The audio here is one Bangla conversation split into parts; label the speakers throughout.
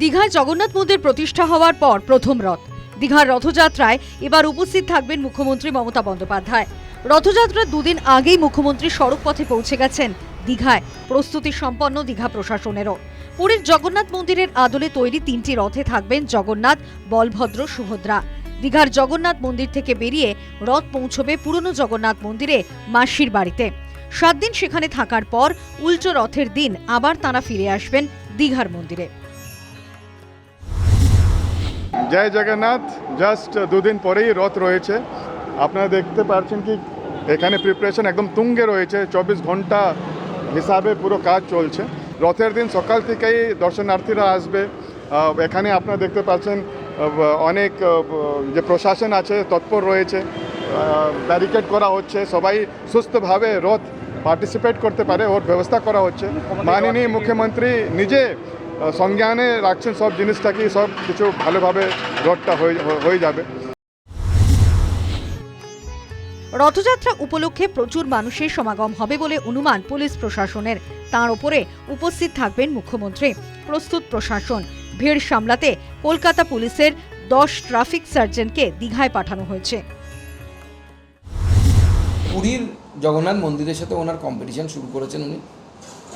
Speaker 1: দীঘায় জগন্নাথ মন্দির প্রতিষ্ঠা হওয়ার পর প্রথম রথ। দীঘার রথযাত্রায় এবার উপস্থিত থাকবেন মুখ্যমন্ত্রী মমতা বন্দ্যোপাধ্যায়। রথযাত্রার দুদিন আগেই মুখ্যমন্ত্রী সড়ক পথে পৌঁছে গেছেন দীঘায়। প্রস্তুতি সম্পন্ন দীঘা প্রশাসনেরও। পুরীর জগন্নাথ মন্দিরের আদলে তৈরি তিনটি রথে থাকবেন জগন্নাথ, বলভদ্র, সুভদ্রা। দীঘার জগন্নাথ মন্দির থেকে বেরিয়ে রথ পৌঁছবে পুরনো জগন্নাথ মন্দিরে মাসির বাড়িতে। সাত দিন সেখানে থাকার পর উল্টো রথের দিন আবার তাঁরা ফিরে আসবেন দীঘার মন্দিরে।
Speaker 2: জয় জগন্নাথ জাস্ট দুদিন পরেই রথ রয়েছে। আপনারা দেখতে পারছেন কি এখানে প্রিপারেশন একদম তুঙ্গে রয়েছে চব্বিশ ঘণ্টা হিসাবে পুরো কাজ চলছে। রথের দিন সকাল থেকেই দর্শনার্থীরা আসবে। এখানে আপনারা দেখতে পাচ্ছেন অনেক যে প্রশাসন আছে তৎপর রয়েছে। ব্যারিকেড করা হচ্ছে সবাই সুস্থভাবে রথ পার্টিসিপেট করতে পারে ওর ব্যবস্থা করা হচ্ছে। মাননীয় মুখ্যমন্ত্রী নিজে সংজ্ঞানে রাখছেন সব জিনিসটাকে সব কিছু ভালোভাবে রথটা হয়ে হয়ে যাবে।
Speaker 1: রথযাত্রা উপলক্ষে প্রচুর মানুষের সমাগম হবে বলে অনুমান পুলিশ প্রশাসনের। তার উপরে উপস্থিত থাকবেন মুখ্যমন্ত্রী প্রস্তুত প্রশাসন। ভিড় সামলাতে কলকাতা পুলিশের দশ ট্রাফিক সার্জনকে দীঘায় পাঠানো হয়েছে।
Speaker 3: পুরীর জগন্নাথ মন্দিরের সাথে ওনার কম্পিটিশন শুরু করেছেন উনি।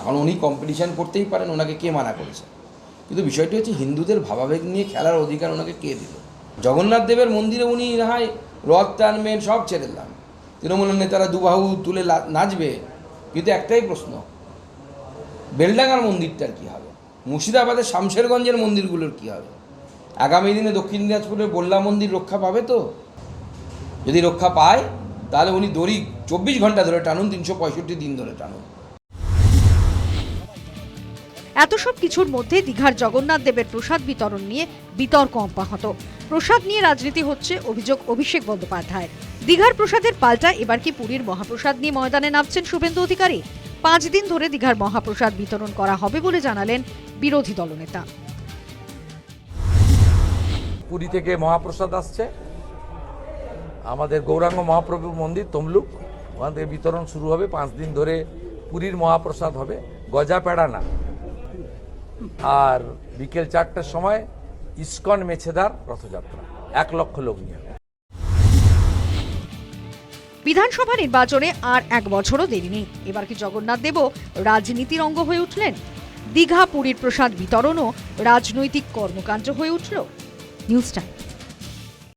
Speaker 3: এখন উনি কম্পিটিশন করতেই পারেন ওনাকে কে মানা করেছে? কিন্তু বিষয়টি হচ্ছে হিন্দুদের ভাবাবেগ নিয়ে খেলার অধিকার ওনাকে কে দিল? জগন্নাথ দেবের মন্দিরে উনি হয় রথ টানবেন, সব ছেড়ে দিলাম। তৃণমূলের নেতারা দুবাহু তুলে নাচবে, কিন্তু একটাই প্রশ্ন, বেলডাঙ্গার মন্দিরটার কী হবে? মুর্শিদাবাদের শামশেরগঞ্জের মন্দিরগুলোর কী হবে? আগামী দিনে দক্ষিণ দিনাজপুরের বল্লা মন্দির রক্ষা পাবে তো? যদি রক্ষা পায়, তাহলে উনি দড়ি চব্বিশ ঘণ্টা ধরে টানুন, তিনশো পঁয়ষট্টি দিন ধরে টানুন।
Speaker 1: এত সব কিছুর মধ্যে দীঘার জগন্নাথ দেবের প্রসাদ বিতরণ নিয়ে বিতর্ক অব্যাহত। প্রসাদ নিয়ে রাজনীতি হচ্ছে অভিযোগ অভিষেক বন্দ্যোপাধ্যায় দীঘার প্রসাদের পাল্টা এবার কি পুরীর মহাপ্রসাদ নিয়ে ময়দানে নামছেন শুভেন্দু অধিকারী? পাঁচ দিন ধরে দীঘার মহাপ্রসাদ বিতরণ করা হবে বলে জানালেন বিরোধী দলনেতা।
Speaker 4: পুরী থেকে মহাপ্রসাদ আসছে। আমাদের গৌরাঙ্গ মহাপ্রভুর মন্দির, তমলুক, ওখান থেকে বিতরণ শুরু হবে। পাঁচ দিন ধরে পুরীর মহাপ্রসাদ হবে। গজা পেড়া না। আর বিকেল চারটার সময় ইস্কন মেছেদার রথযাত্রা। এক লক্ষ লোক নিয়ে।
Speaker 1: বিধানসভা নির্বাচনে আর এক বছরও দেরি নেই। এবার কি জগন্নাথ দেবও রাজনীতির অঙ্গ হয়ে উঠলেন? দীঘা পুরীর প্রসাদ বিতরণও রাজনৈতিক কর্মকাণ্ড হয়ে উঠল। News time.